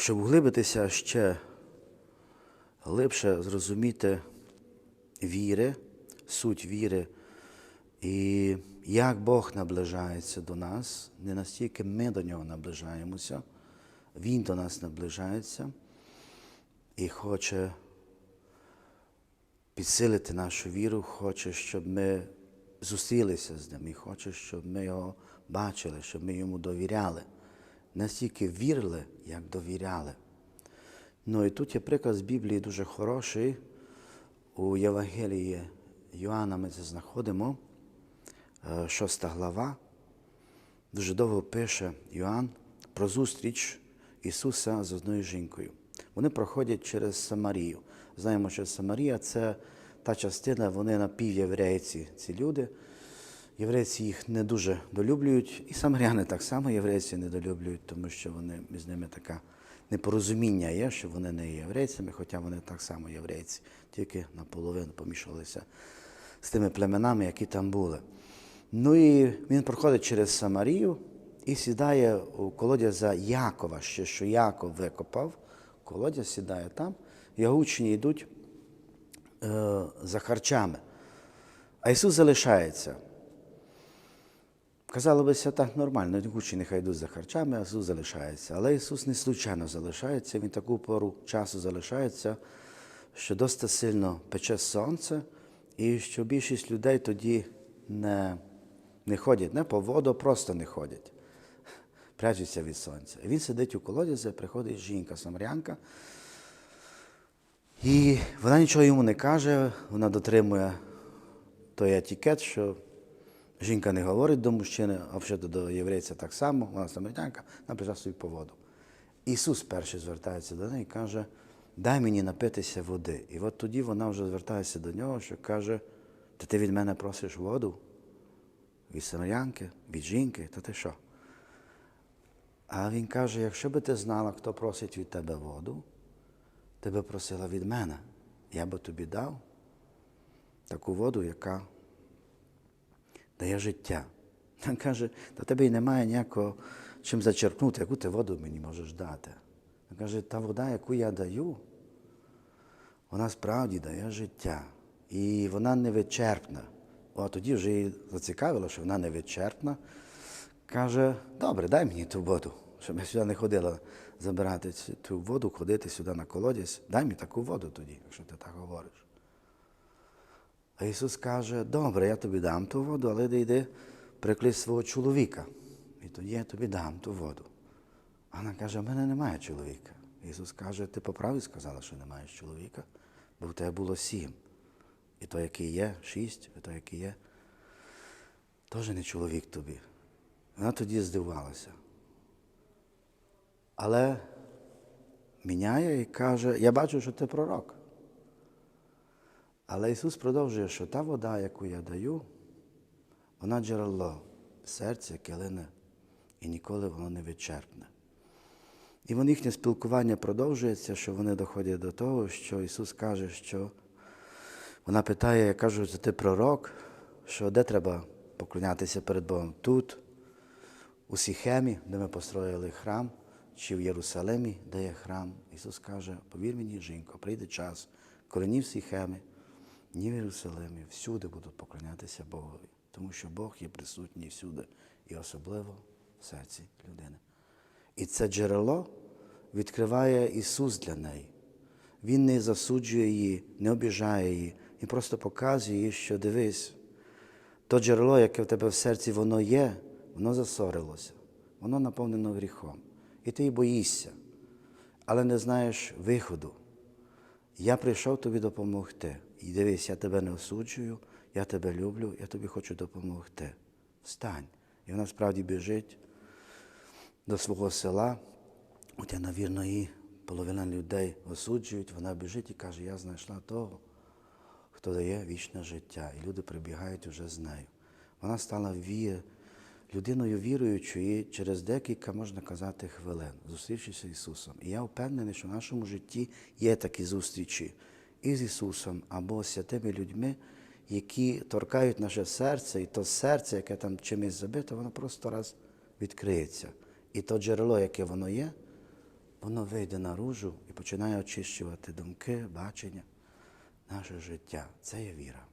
щоб углибитися ще глибше зрозуміти віри, суть віри, і як Бог наближається до нас, не настільки ми до нього наближаємося, Він до нас наближається і хоче підсилити нашу віру, хоче, щоб ми зустрілися з ним, і хоче, щоб ми його бачили, щоб ми йому довіряли. Не стільки вірили, як довіряли. Ну і тут є приклад з Біблії дуже хороший. У Євангелії Йоанна ми це знаходимо, е, шоста глава. Дуже довго пише Йоанн про зустріч Ісуса з одною жінкою. Вони проходять через Самарію. Знаємо, що Самарія це та частина, вони напівєврейці, ці люди. Єврейці їх не дуже долюблюють, і самаряни так само єврейці недолюблюють, тому що вони між ними така непорозуміння є, що вони не є єврейцями, хоча вони так само єврейці, тільки наполовину помішалися з тими племенами, які там були. Ну і він проходить через Самарію і сідає у колодязя Якова, ще що Яков викопав, колодязь сідає там, його учні йдуть е, за харчами. А Ісус залишається. Казало би, так нормально, учні нехай йдуть за харчами, а Ісус залишається. Але Ісус не случайно залишається, Він таку пору часу залишається, що досить сильно пече сонце, і що більшість людей тоді не, не ходять, не по воду, просто не ходять, прячуться від сонця. І він сидить у колодязі, приходить жінка, самарянка, і вона нічого йому не каже, вона дотримує той етикет, що жінка не говорить до мужчини, а взагалі до єврейця так само, вона самарянка, вона прийшла собі по воду. Ісус перший звертається до неї і каже, дай мені напитися води. І от тоді вона вже звертається до нього, що каже, та ти від мене просиш воду? Від самарянки, від жінки, та ти що? А він каже, якщо би ти знала, хто просить від тебе воду, ти би просила від мене. Я би тобі дав таку воду, яка дає життя. Він каже, та тебе й немає ніякого чим зачерпнути, яку ти воду мені можеш дати. Він каже, та вода, яку я даю, вона справді дає життя. І вона невичерпна. О, тоді вже її зацікавило, що вона невичерпна. Каже, добре, дай мені ту воду, щоб я сюди не ходила забирати ту воду, ходити сюди на колодязь. Дай мені таку воду тоді, якщо ти так говориш. А Ісус каже, добре, я тобі дам ту воду, але ти йди приклич свого чоловіка. І тоді я тобі дам ту воду. А вона каже, в мене немає чоловіка. Ісус каже, ти по правді сказала, що не маєш чоловіка, бо в тебе було сім. І той, який є, шість, і той, який є, теж не чоловік тобі. Вона тоді здивувалася. Але міняє і каже, я бачу, що ти пророк. Але Ісус продовжує, що та вода, яку я даю, вона джерело в серці, яке лине, і ніколи воно не відчерпне. І вони їхнє спілкування продовжується, що вони доходять до того, що Ісус каже, що вона питає, я кажу, що ти пророк, що де треба поклонятися перед Богом? Тут, у Сіхемі, де ми построїли храм, чи в Єрусалимі, де є храм. Ісус каже, повір мені, жінко, прийде час, коли ні в Сіхемі, ні в Єрусалимі, всюди будуть поклонятися Богові, тому що Бог є присутній всюди, і особливо в серці людини. І це джерело відкриває Ісус для неї. Він не засуджує її, не обіжає її, Він просто показує їй, що дивись, то джерело, яке в тебе в серці, воно є, воно засорилося, воно наповнено гріхом. І ти й боїшся, але не знаєш виходу. Я прийшов тобі допомогти. І дивись, я тебе не осуджую, я тебе люблю, я тобі хочу допомогти. Встань. І вона справді біжить до свого села, хоча, навірно, її половина людей осуджують, вона біжить і каже, я знайшла того, хто дає вічне життя. І люди прибігають уже з нею. Вона стала ві... людиною віруючою через декілька, можна казати, хвилин, зустрівшися з Ісусом. І я впевнений, що в нашому житті є такі зустрічі і з Ісусом або з святими людьми, які торкають наше серце, і то серце, яке там чимось забито, воно просто раз відкриється. І то джерело, яке воно є, воно вийде наружу і починає очищувати думки, бачення, наше життя. Це є віра.